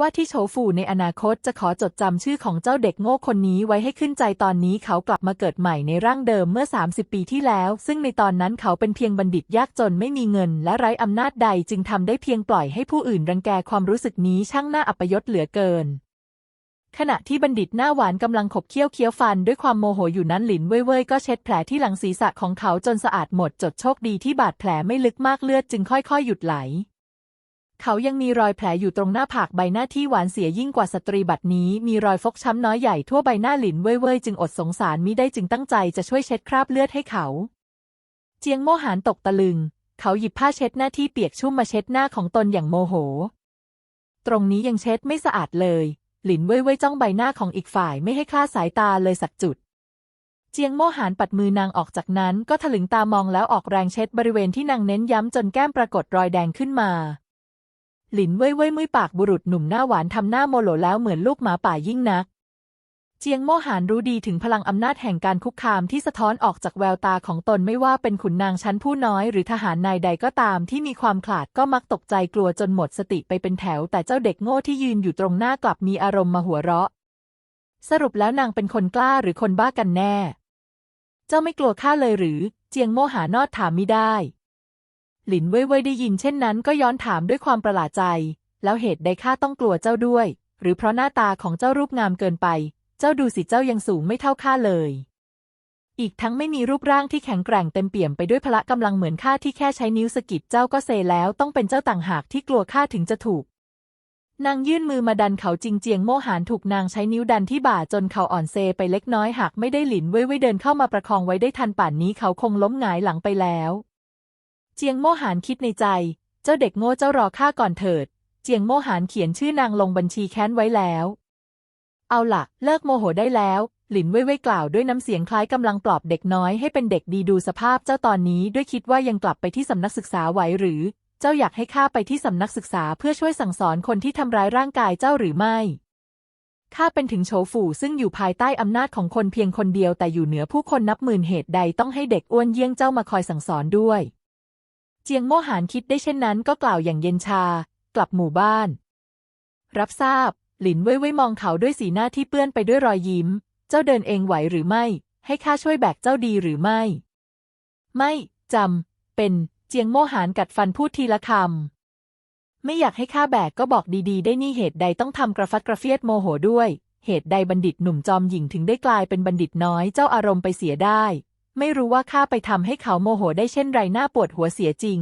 ว่าที่โฉฟู่ในอนาคตจะขอจดจำชื่อของเจ้าเด็กโง่คนนี้ไว้ให้ขึ้นใจตอนนี้เขากลับมาเกิดใหม่ในร่างเดิมเมื่อ 30 ปีที่แล้ว ซึ่งในตอนนั้นเขาเป็นเพียงบัณฑิตยากจนไม่มีเงิน และไร้อำนาจใดจึงทำได้เพียงปล่อยให้ผู้อื่นรังแกความรู้สึกนี้ช่างน่าอัปยศเหลือเกิน ขณะที่บัณฑิตหน้าหวานกำลังขบเคี้ยวเคี้ยวฟันด้วยความโมโหอยู่นั้นหลินเว่ยเว่ยก็เช็ดแผลที่หลังศีรษะของเขาจนสะอาดหมดจดโชคดีที่บาดแผลไม่ลึกมากเลือดจึงค่อยๆ หยุดไหล เขายังมีรอยแผลอยู่ตรงหน้าผากใบหน้าที่หวานเสียยิ่งกว่าสตรีบัดนี้ มีรอยฟกช้ำน้อยใหญ่ทั่วใบหน้าหลินเว่ยเว่ยจึงอดสงสารมิได้จึงตั้งใจจะช่วยเช็ดคราบเลือดให้เขา เจียงโมหานตกตะลึง เขาหยิบผ้าเช็ดหน้าที่เปียกชุ่มมาเช็ดหน้าของตนอย่างโมโห ตรงนี้ยังเช็ดไม่สะอาดเลย หลินเว่ยเว่ยจ้องใบหน้าของอีกฝ่ายไม่ให้คลาดสายตาเลยสักจุดเจียงโมหานปัดมือนางออกจากนั้นก็ถลึงตามองแล้วออกแรงเช็ดบริเวณที่นางเน้นย้ำจนแก้มปรากฏรอยแดงขึ้นมา หลินเว่ยเว่ยมุ้ยปากบุรุษหนุ่มหน้าหวานทำหน้าโมโหแล้วเหมือนลูกหมาป่ายิ่งนัก เจียงโมหานรู้ดีถึงพลังอำนาจแห่งการคุกคามที่สะท้อนออกจากแววตาของตนไม่ว่าเป็นขุนนางชั้นผู้น้อยหรือทหารนายใดก็ตามที่มีความขลาดก็มักตกใจกลัวจนหมดสติไปเป็นแถว แต่เจ้าเด็กโง่ที่ยืนอยู่ตรงหน้ากลับมีอารมณ์มาหัวเราะ สรุปแล้วนางเป็นคนกล้าหรือคนบ้ากันแน่ เจ้าไม่กลัวข้าเลยหรือ เจียงโมหานอดถามไมิได้ หลินเว่ยเว่ยได้ยินเช่นนั้นก็ย้อนถามด้วยความประหลาดใจ แล้วเหตุใดข้าต้องกลัวเจ้าด้วย หรือเพราะหน้าตาของเจ้ารูปงามเกินไป เจ้าดูสิเจ้ายังสูงไม่เท่าข้าเลย อีกทั้งไม่มีรูปร่างที่แข็งแกร่งเต็มเปี่ยมไปด้วยพละกำลังเหมือนข้าที่แค่ใช้นิ้วสะกิดเจ้าก็เซแล้วต้องเป็นเจ้าต่างหากที่กลัวข้าถึงจะถูก นางยื่นมือมาดันเขาจริงเจียงโมหานถูกนางใช้นิ้วดันที่บ่าจนเขาอ่อนเซไปเล็กน้อยหากไม่ได้หลินเว่ยเว่ยเดินเข้ามาประคองไว้ได้ทันป่านนี้เขาคงล้มหงายหลังไปแล้ว เจียงโมหานคิดในใจ เจ้าเด็กโง่เจ้ารอข้าก่อนเถิด เจียงโมหานเขียนชื่อนางลงบัญชีแค้นไว้แล้ว เอาล่ะเลิกโมโหได้แล้ว หลินเว่ยเว่ยกล่าวด้วยน้ำเสียงคล้ายกำลังปลอบเด็กน้อยให้เป็นเด็กดีดูสภาพเจ้าตอนนี้ด้วยคิดว่ายังกลับไปที่สำนักศึกษาไหวหรือ เจ้าอยากให้ข้าไปที่สำนักศึกษาเพื่อช่วยสั่งสอนคนที่ทำร้ายร่างกายเจ้าหรือไม่ข้าเป็นถึงโฉฝูซึ่งอยู่ภายใต้อำนาจของคนเพียงคนเดียวแต่อยู่เหนือผู้คนนับหมื่นเหตุใดต้องให้เด็กอ้วนเยี่ยงเจ้ามาคอยสั่งสอนด้วย เจียงโมหานคิดได้เช่นนั้นก็กล่าวอย่างเย็นชา กลับหมู่บ้าน รับทราบ หลินเว่ยเว่ยมองเขาด้วยสีหน้าที่เปื้อนไปด้วยรอยยิ้ม เจ้าเดินเองไหวหรือไม่ ให้ข้าช่วยแบกเจ้าดีหรือไม่ ไม่จำเป็นเจียงโมหานกัดฟันพูดทีละคำไม่อยากให้ข้าแบกก็บอกดีๆ ได้นี่เหตุใดต้องทำกระฟัดกระเฟียดโมโหด้วย เหตุใดบัณฑิตหนุ่มจอมหญิงถึงได้กลายเป็นบัณฑิตน้อยเจ้าอารมณ์ไปเสียได้ ไม่รู้ว่าข้าไปทำให้เขาโมโหได้เช่นไรหน้าปวดหัวเสียจริง